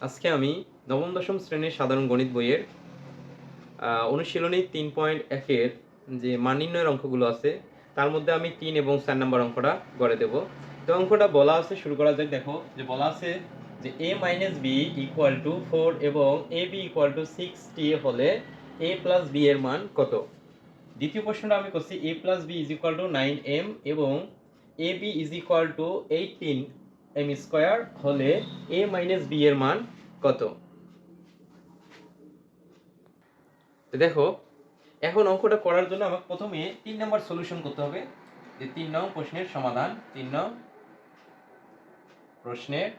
আজকে আমি নবম দশম শ্রেণির সাধারণ গণিত বইয়ের অনুশীলনী তিন পয়েন্ট একের যে মান নির্ণয়ের অঙ্কগুলো আছে, তার মধ্যে আমি তিন এবং চার নম্বর অঙ্কটা গড়ে দেব। তো অঙ্কটা বলা আছে, শুরু করা যাক। দেখো, যে বলা আছে যে A minus B equal to four এবং A B equal to six sixty হলে এ প্লাস বি এর মান কত? দ্বিতীয় প্রশ্নটা আমি করছি A plus B is equal to nine M এবং A B is equal to eighteen M square হলে এ মাইনাস বি এর মান কত? দেখো, এখন অঙ্কটা করার জন্য আমাকে প্রথমে তিন নম্বর সলিউশন করতে হবে। যে তিন নং প্রশ্নের সমাধান, তিন নং প্রশ্নের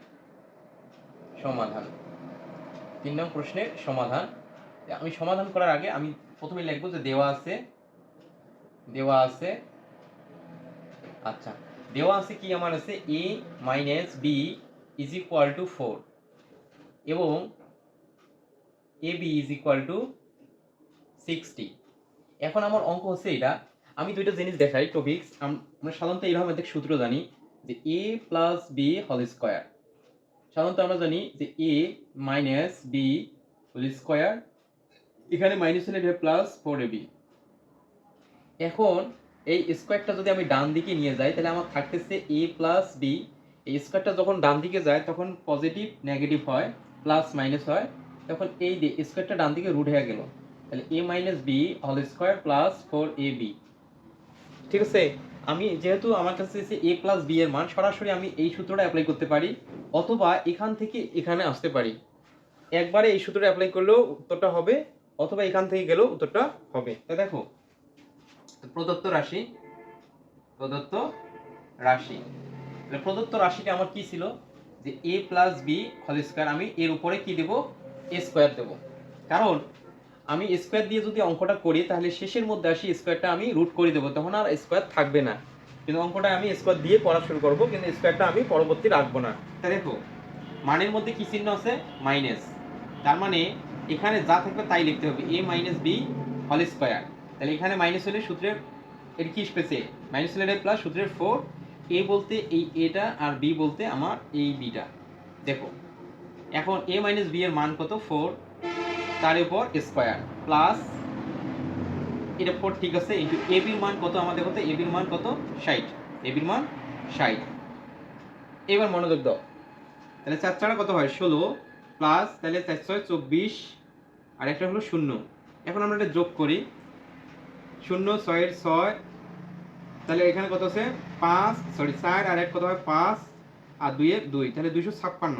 সমাধান। তিন নং প্রশ্নের সমাধান। আমি সমাধান করার আগে আমি প্রথমে লিখব যে দেওয়া আছে দেওয়া আছে। আচ্ছা। দেওয়া আছে কি আমার আছে A minus B is equal to four এবং A B is equal to sixty. এখন আমার অঙ্ক হচ্ছে এটা আমি দুইটা জিনিস দেখাই টপিক্স আমরা সাধারণত এইভাবে একটা সূত্র জানি যে A plus B whole square সাধারণত আমরা জানি যে A minus B whole square এখানে মাইনাস হলে প্লাস ফোর এ বি। এখন এই স্কোয়ারটা যদি আমি ডান দিকে নিয়ে যাই, তাহলে আমার থাকতেছে এ প্লাস বি এই স্কোয়ারটা যখন ডান দিকে যায়, তখন পজিটিভ নেগেটিভ হয় প্লাস মাইনাস হয়। তখন এই যে স্কোয়ারটা ডান দিকে রুট হয়ে গেল, তাহলে A minus B whole square plus four A B ঠিক আছে? আমি যেহেতু আমার কাছে এ প্লাস বি এর মান, সরাসরি আমি এই সূত্রটা অ্যাপ্লাই করতে পারি, অথবা এখান থেকে এখানে আসতে পারি। একবারে এই সূত্রটা অ্যাপ্লাই করলেও উত্তরটা হবে, অথবা এখান থেকে গেলেও উত্তরটা হবে। তা দেখো প্রদত্ত রাশি প্রদত্ত রাশি। তাহলে প্রদত্ত রাশিটা আমার কি ছিল? যে A plus B whole square আমি এর উপরে কি দেব? এ স্কোয়ার দেব। কারণ আমি স্কোয়ার দিয়ে যদি অঙ্কটা করি, তাহলে শেষের মধ্যে আসি স্কোয়ারটা আমি রুট করে দেবো। তখন আর স্কোয়ার থাকবে না। কিন্তু অঙ্কটা আমি স্কোয়ার দিয়ে পড়া শুরু করব, কিন্তু স্কোয়ারটা আমি পরবর্তী রাখব না। তা দেখো, মানের মধ্যে কি চিহ্ন আছে? মাইনাস তার মানে এখানে যা থাকবে তাই লিখতে হবে। A minus B whole square তাহলে এখানে মাইনাস হলে সূত্রের, এর কি স্পেসে মাইনাস হলে প্লাস সূত্রের ফোর এ বলতে এই এটা আর বি বলতে আমার এই বিটা দেখো, এখন এ মাইনাস বি এর মান কত? ফোর তার উপর স্কোয়ার প্লাস এটা ফোর ঠিক আছে ইন্টু এ বির মান কত আমাদের কত? এ বির মান কত? ষাট। এ বির মান ষাট। এবার মনোযোগ দাও। তাহলে চার চারা কত হয়? ষোলো প্লাস তাহলে চার ছয়, চব্বিশ, আর একটা হলো শূন্য। এখন আমরা এটা যোগ করি। শূন্য, ছয়ের ছয়। তাহলে এখানে কত আছে? পাঁচ সরি চার আর এক কত হয়? পাঁচ আর দুইয়ের দুই। তাহলে দুইশো ছাপ্পান্ন।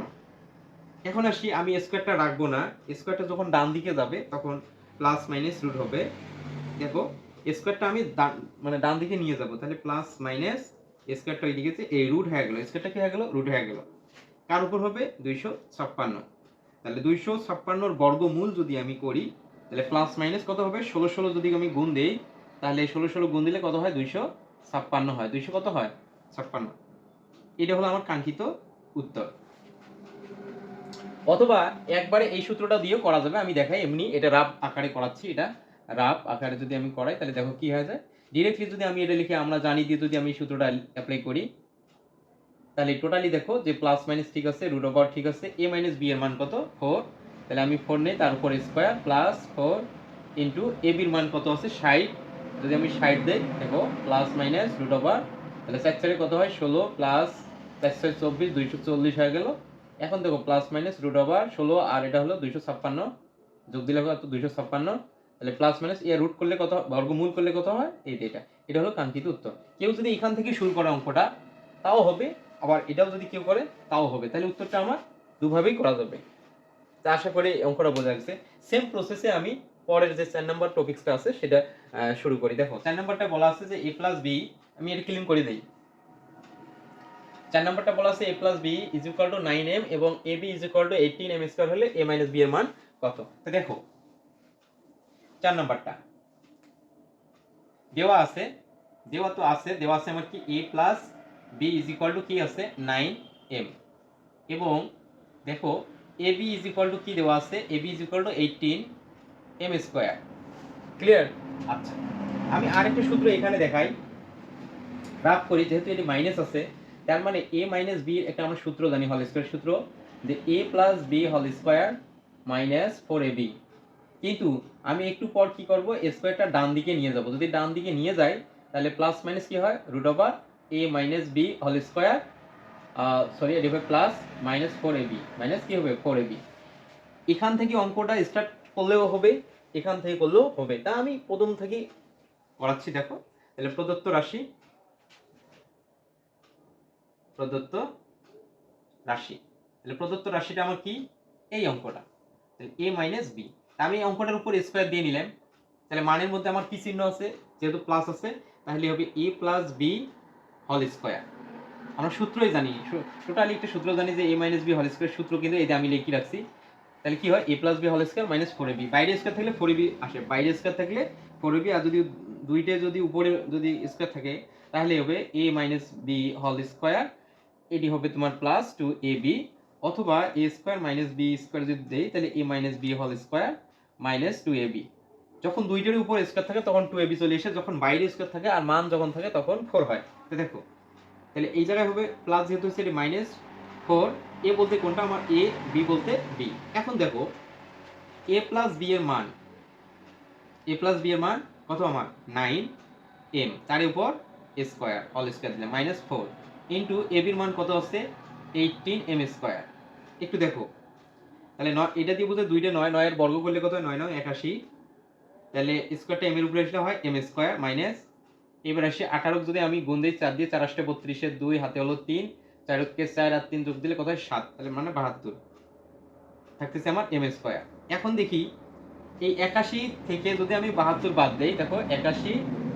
এখন আসি, আমি স্কোয়ারটা রাখব না। স্কোয়ারটা যখন ডান দিকে যাবে, তখন প্লাস মাইনাস রুট হবে। দেখো স্কোয়ারটা আমি মানে ডান দিকে নিয়ে যাব। তাহলে প্লাস মাইনাস স্কোয়ারটা ওই দিকে এই রুট হয়ে গেল। স্কোয়ারটা কি হয়ে গেল? রুট হয়ে গেল। কার উপর হবে? দুইশো ছাপ্পান্ন। তাহলে দুইশো ছাপ্পান্নর বর্গমূল যদি আমি করি তাহলে প্লাস মাইনাস কত হবে? ষোলো ষোলো যদি আমি গুণ দিই, তাহলে ষোলো ষোলো গুণ দিলে কত হয়? দুইশো ছাপ্পান্ন হয়। দুইশো কত হয়? ছাপ্পান্ন। এটা হলো আমার কাঙ্ক্ষিত উত্তর। অথবা একবারে এই সূত্রটা দিয়েও করা যাবে। আমি দেখাই, এমনি এটা রাফ আকারে করাচ্ছি এটা। রাফ আকারে যদি আমি করাই, তাহলে দেখো কি হয়ে যায়? ডিরেক্টলি যদি আমি এটা লিখে আমরা জানি দিয়ে যদি আমি সূত্রটা অ্যাপ্লাই করি, তাহলে টোটালি দেখো যে প্লাস মাইনাস ঠিক আছে রুট ওভার ঠিক আছে এ মাইনাস বি এর মান কত? ফোর তাহলে আমি ফোর নেই, তার উপর square plus four into A বির মান কত আছে? ষাট। যদি আমি ষাট দেই, দেখো প্লাস মাইনাস রুট ওভার তাহলে চার কত হয়? ষোলো প্লাস চার ছয় চব্বিশ, দুইশো চল্লিশ হয়ে গেল। এখন দেখো প্লাস মাইনাস রুট ওভার ষোলো, আর এটা হলো দুইশো ছাপ্পান্ন। যোগ দিলে কত? দুইশো ছাপ্পান্ন। তাহলে প্লাস মাইনাস এ রুট করলে কত বর্গমূল করলে কত হয়? এই এটা। এটা হলো কাঙ্ক্ষিত উত্তর। কেউ যদি এখান থেকে শুরু করে অঙ্কটা, তাও হবে। আবার এটাও যদি কেউ করে, তাও হবে। তাহলে উত্তরটা আমার দুভাবেই করা যাবে। তা আশা করি অঙ্কটা বোঝা গেছে। সেম প্রসেসে আমি পরের যে চার নাম্বার টপিক্সটা আছে, সেটা শুরু করি। দেখো, চার নাম্বারটা বলা আছে যে এ প্লাস বি আমি এটা ক্লিন করে দিই। চার নাম্বারটা বলা আছে A plus B is equal to nine M এবং A B is equal to eighteen M square হলে এ মাইনাস বি এর মান কত? তো দেখো, চার নাম্বারটা দেওয়া আছে, দেওয়া তো আছে, দেওয়া আছে আমার কি? A plus B is equal to কি আছে? নাইন এম এবং দেখো A B is equal to কি দেওয়া আছে? A B is equal to eighteen M square clear আচ্ছা। আমি আরেকটা সূত্র এখানে দেখাই। রাফ করি যেহেতু এটি মাইনাস আছে তার মানে এ মাইনাস বি একটা আমরা সূত্র জানি হল স্কোয়ার সূত্র। যে A plus B whole square minus four A B কিন্তু আমি একটু পর কি করব? স্কোয়ারটা ডান দিকে নিয়ে যাব। যদি ডান দিকে নিয়ে যাই তাহলে প্লাস মাইনাস কি হয়? Root over A minus B whole square sorry এটি হবে plus minus four A B minus কি হবে? ফোর এ বি এখান থেকে অঙ্কটা স্টার্ট করলেও হবে, এখান থেকে করলেও হবে। তা আমি প্রথম থেকে করাচ্ছি, দেখো। তাহলে প্রদত্ত রাশি প্রদত্ত রাশি। তাহলে প্রদত্ত রাশিটা আমার কি? এই অঙ্কটা। তাহলে এ মাইনাস বি আমি এই অঙ্কটার উপর স্কোয়ার দিয়ে নিলাম। তাহলে মানের মধ্যে আমার কি চিহ্ন আছে? যেহেতু প্লাস আছে, তাহলে হবে A plus B whole square আমরা সূত্রই জানি। টোটালি একটা সূত্র জানি যে A minus B whole square সূত্র কিন্তু এই যে আমি লিখে রাখছি। তাহলে কি হয়? A plus B whole square minus four B বাইরে স্কোয়ার থাকলে ফোর বি আসে। বাইরে স্কোয়ার থাকলে ফোর বি আর যদি দুইটে যদি উপরে যদি স্কোয়ার থাকে, তাহলে হবে A minus B whole square এটি হবে তোমার প্লাস টু এ বি অথবা A square minus B square যদি দেই, তাহলে A minus B whole square minus two A B যখন দুইটার উপর স্কোয়ার থাকে, তখন টু এ বি চলে এসে যখন বাইরে স্কোয়ার থাকে, আর মান যখন থাকে, তখন ফোর হয়। তো দেখো তাহলে এই জায়গায় হবে প্লাস যেহেতু হচ্ছে এটি মাইনাস ফোর এ বলতে কোনটা? আমার এ বি বলতে বি এখন দেখো এ প্লাস বি এর মান এ প্লাস বি এর মান কত আমার? নাইন এম তার উপর স্কোয়ার অল স্কোয়ার দিলে মাইনাস ফোর ইন্টু এ বির মান কত হচ্ছে এইটিন এম স্কোয়ার একটু দেখো, তাহলে নয় এটা দিয়ে বুঝে দুইটা নয়, নয়ের বর্গ করলে কত? নয় নয়, একাশি। তাহলে স্কোয়ারটা এম এর উপরে হয় এম স্কোয়ার মাইনাস এবার আসে আঠারো যদি আমি গুণ দিই চার দিয়ে চার আসতে বত্রিশে দুই, হাতে হলো তিন চারকে চার আর তিন যোগ দিলে কত হয় সাত, তাহলে মানে বাহাত্তর। থাকতেছে আমার এম স্কোয়ার এখন দেখি, এই একাশি থেকে যদি আমি বাহাত্তর বাদ দেই, দেখো একাশি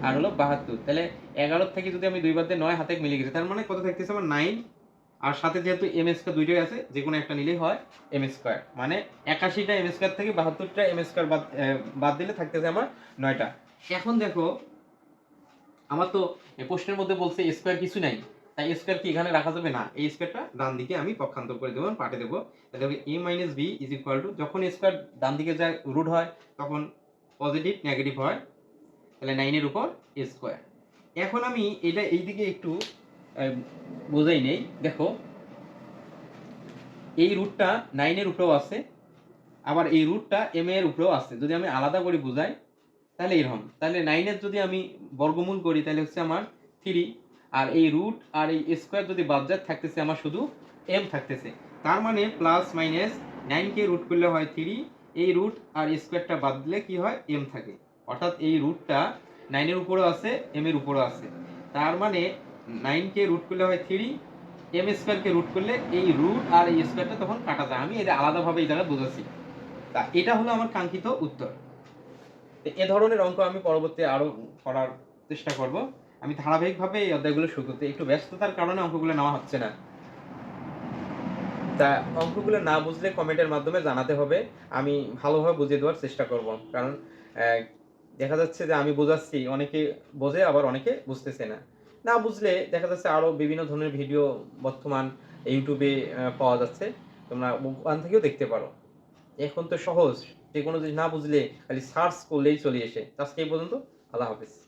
আর হলো বাহাত্তর, তাহলে এগারো থেকে যদি আমি দুই বাদ দিই, নয় হাতে মিলে গেছে, তার মানে কত থাকতেছে আমার নাইন আর সাথে যেহেতু এম স্কোয়ার দুইটাই আছে, যে কোনো একটা নিলেই হয় এম স্কোয়ার মানে একাশিটা এম স্কোয়ার থেকে বাহাত্তরটা এম স্কোয়ার বাদ বাদ দিলে থাকতেছে আমার নয়টা। এখন দেখো আমার তো প্রশ্নের মধ্যে বলছে স্কোয়ার কিছু নাই। তাই স্কোয়ার কি এখানে রাখা যাবে? না এই স্কোয়ারটা ডান দিকে আমি পক্ষান্তর করে দেবো পাঠে দেবো। তাহলে হবে A minus B is equal to যখন স্কোয়ার ডান দিকে যায় রুট হয়, তখন পজিটিভ নেগেটিভ হয়। তাহলে নাইনের উপর স্কোয়ার এখন আমি এটা এই দিকে একটু বোঝাই নেই। দেখো, এই রুটটা নাইনের উপরেও আছে, আবার এই রুটটা এম এর উপরেও আছে। যদি আমি আলাদা করে বোঝাই তাহলে এরকম। তাহলে নাইনের যদি আমি বর্গমূল করি, তাহলে হচ্ছে আমার থ্রি আর এই রুট আর এই স্কোয়ার যদি বাদ যায়, থাকতেছে আমার শুধু এম থাকতেছে। তার মানে প্লাস মাইনাস নাইনকে রুট করলে হয় থ্রি এই রুট আর স্কোয়ারটা বাদ দিলে কি হয়? এম থাকে। অর্থাৎ এই রুটটা নাইনের উপরেও আছে এম এর উপরেও আছে। তার মানে নাইনকে রুট করলে হয় থ্রি এম স্কোয়ারকে রুট করলে এই রুট আর এই স্কোয়ারটা তখন কাটা যায়। আমি এটা আলাদাভাবে এই জায়গায় বোঝাচ্ছি। তা এটা হলো আমার কাঙ্ক্ষিত উত্তর। এ ধরনের অঙ্ক আমি পরবর্তী আরও করার চেষ্টা করব। আমি ধারাবাহিকভাবে এই অধ্যায়গুলো শুরু করতে একটু ব্যস্ততার কারণে অঙ্কগুলো নেওয়া হচ্ছে না। তা অঙ্কগুলো না বুঝলে কমেন্টের মাধ্যমে জানাতে হবে। আমি ভালোভাবে বুঝিয়ে দেওয়ার চেষ্টা করব। কারণ দেখা যাচ্ছে যে আমি বোঝাচ্ছি, অনেকে বোঝে, আবার অনেকে বুঝতেছে না। না বুঝলে দেখা যাচ্ছে আরও বিভিন্ন ধরনের ভিডিও বর্তমান ইউটিউবে পাওয়া যাচ্ছে। তোমরা ওখান থেকেও দেখতে পারো। এখন তো সহজ। যে কোনো জিনিস না বুঝলে খালি সার্চ করলেই চলে এসে। আজকে এই পর্যন্ত, আল্লাহ হাফিজ।